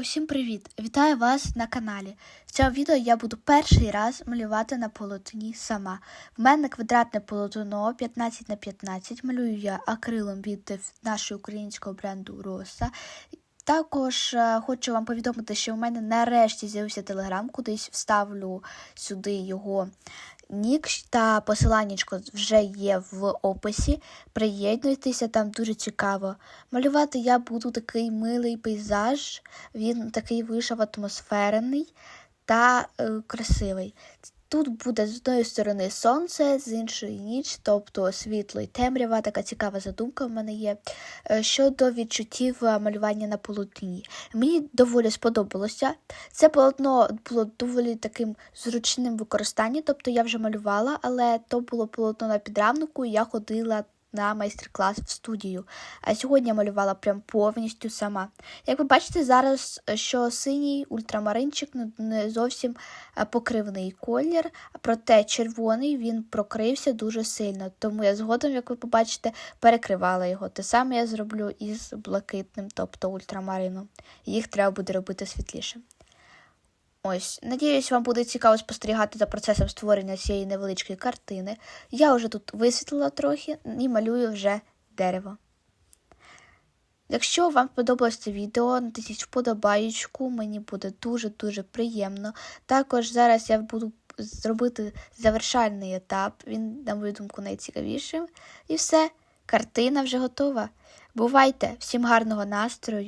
Усім привіт! Вітаю вас на каналі. В цьому відео я буду перший раз малювати на полотні сама. В мене квадратне полотно 15 на 15 Малюю я акрилом від нашого українського бренду Роса. Також е, хочу вам повідомити, що в мене нарешті з'явився телеграм, кудись вставлю сюди його нік та посиланнячко вже є в описі. Приєднуйтеся, там дуже цікаво. Малювати я буду такий милий пейзаж, він такий вийшов атмосферний та е, красивий. Тут буде з одної сторони сонце, з іншої ніч, тобто світло і темрява, така цікава задумка в мене є. Е, Щодо відчуттів е, малювання на полотні. Мені доволі сподобалося. Це полотно було доволі таким зручним використанням, тобто я вже малювала, але то було полотно на підрамнику, і я ходила на майстер-клас в студію. А сьогодні я малювала прям повністю сама. Як ви бачите, зараз е, що синій ультрамаринчик не зовсім е, покривний колір, проте червоний він прокрився дуже сильно. Тому я згодом, як ви побачите, перекривала його. Те саме я зроблю із блакитним, тобто ультрамарином. Їх треба буде робити світліше. Ось, надіюсь, вам буде цікаво спостерігати за процесом створення цієї невеличкої картини. Я вже тут висвітлила трохи і малюю вже дерево. Якщо вам сподобалось це відео, натисніть вподобаєчку, мені буде дуже-дуже приємно. Також зараз я буду зробити завершальний етап, він, на мою думку, найцікавішим. І все, картина вже готова. Бувайте! Всім гарного настрою!